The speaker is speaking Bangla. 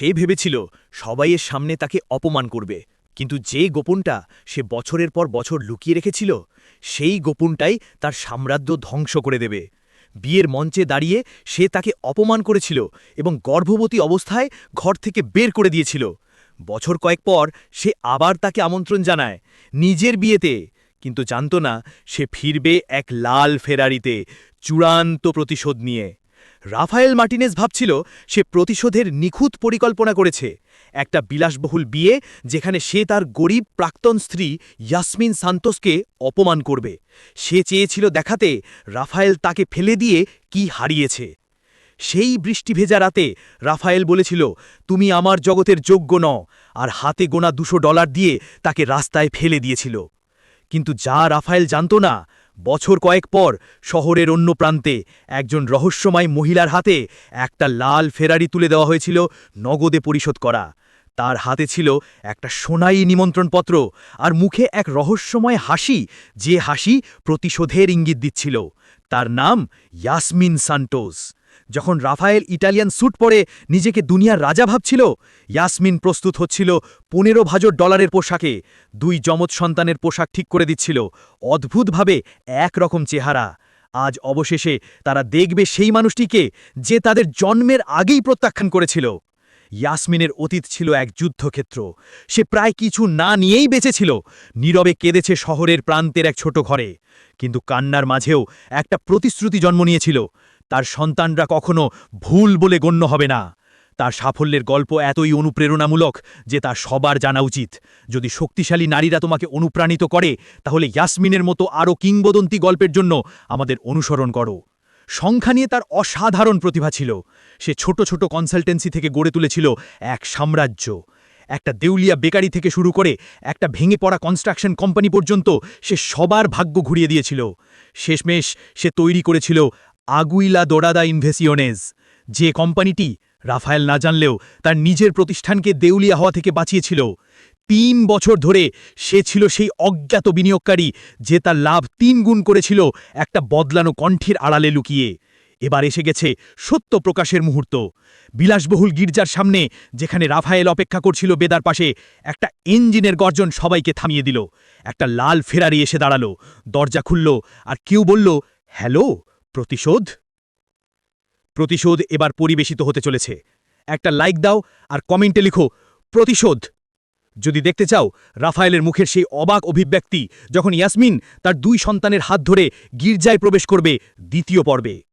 সে ভেবেছিল সবাইয়ের সামনে তাকে অপমান করবে। কিন্তু যে গোপনটা সে বছরের পর বছর লুকিয়ে রেখেছিল, সেই গোপনটাই তার সাম্রাজ্য ধ্বংস করে দেবে। বিয়ের মঞ্চে দাঁড়িয়ে সে তাকে অপমান করেছিল এবং গর্ভবতী অবস্থায় ঘর থেকে বের করে দিয়েছিল। বছর কয়েক পর সে আবার তাকে আমন্ত্রণ জানায়, নিজের বিয়েতে। কিন্তু জানত না, সে ফিরবে এক লাল ফেরারিতে, চূড়ান্ত প্রতিশোধ নিয়ে। রাফায়েল মার্টিনেজ ভাবছিল সে প্রতিশোধের নিখুঁত পরিকল্পনা করেছে। একটা বিলাসবহুল বিয়ে যেখানে সে তার গরিব প্রাক্তন স্ত্রী ইয়াসমিন সান্তোসকে অপমান করবে। সে চেয়েছিল দেখাতে রাফায়েল তাকে ফেলে দিয়ে কি হারিয়েছে। সেই বৃষ্টি ভেজা রাতে রাফায়েল বলেছিল, তুমি আমার জগতের যোগ্য ন আর হাতে গোনা দুশো ডলার দিয়ে তাকে রাস্তায় ফেলে দিয়েছিল। কিন্তু যা রাফায়েল জানত না বছর কয়েক পর শহরের অন্য প্রান্তে একজন রহস্যময় মহিলার হাতে একটা লাল ফেরারি তুলে দেওয়া হয়েছিল নগদে পরিশোধ করা। তার হাতে ছিল একটা সোনাই নিমন্ত্রণপত্র আর মুখে এক রহস্যময় হাসি, যে হাসি প্রতিশোধের ইঙ্গিত দিচ্ছিল। তার নাম ইয়াসমিন সান্টোস যখন রাফায়েল ইটালিয়ান স্যুট পরে নিজেকে দুনিয়ার রাজা ভাবছিল, ইয়াসমিন প্রস্তুত হচ্ছিল পনেরো ভাজর ডলারের পোশাকে। দুই যমজ সন্তানের পোশাক ঠিক করে দিচ্ছিল। অদ্ভুতভাবে একরকম চেহারা। আজ অবশেষে তারা দেখবে সেই মানুষটিকে যে তাদের জন্মের আগেই প্রত্যাখ্যান করেছিল। ইয়াসমিনের অতীত ছিল এক যুদ্ধক্ষেত্র। সে প্রায় কিছু না নিয়েই বেঁচেছিল। নীরবে কেঁদেছে শহরের প্রান্তের এক ছোট ঘরে। কিন্তু কান্নার মাঝেও একটা প্রতিশ্রুতি জন্ম নিয়েছিল। তার সন্তানরা কখনো ভুল বলে গণ্য হবে না। তার সাফল্যের গল্প এতই অনুপ্রেরণামূলক যে তা সবার জানা উচিত। যদি শক্তিশালী নারীরা তোমাকে অনুপ্রাণিত করে, তাহলে ইয়াসমিনের মতো আরও কিংবদন্তি গল্পের জন্য আমাদের অনুসরণ করো। সংখ্যা নিয়ে তার অসাধারণ প্রতিভা ছিল। সে ছোট ছোট কনসালটেন্সি থেকে গড়ে তুলেছিল এক সাম্রাজ্য। একটা দেউলিয়া বেকারি থেকে শুরু করে একটা ভেঙে পড়া কনস্ট্রাকশন কোম্পানি পর্যন্ত সে সবার ভাগ্য ঘুরিয়ে দিয়েছিল। শেষমেশ সে তৈরি করেছিল আগুইলা দোরাদা ইনভেসিওনেজ যে কোম্পানিটি রাফায়েল না জানলেও তার নিজের প্রতিষ্ঠানকে দেউলিয়া হওয়া থেকে বাঁচিয়েছিল। তিন বছর ধরে সে ছিল সেই অজ্ঞাত বিনিয়োগকারী যে তার লাভ তিন গুণ করেছিল একটা বদলানো কণ্ঠের আড়ালে লুকিয়ে। এবার এসে গেছে সত্য প্রকাশের মুহূর্ত। বিলাসবহুল গির্জার সামনে যেখানে রাফায়েল অপেক্ষা করছিল বেদার পাশে, একটা ইঞ্জিনের গর্জন সবাইকে থামিয়ে দিল। একটা লাল ফেরারি এসে দাঁড়াল। দরজা খুলল আর কেউ বলল, হ্যালো? প্রতিশোধ? প্রতিশোধ এবার পরিবেশিত হতে চলেছে। একটা লাইক দাও আর কমেন্টে লিখো, প্রতিশোধ। যদি দেখতে চাও, রাফায়েলের মুখের সেই অবাক অভিব্যক্তি, যখন ইয়াসমিন তার দুই সন্তানের হাত ধরে গির্জায় প্রবেশ করবে দ্বিতীয় পর্বে।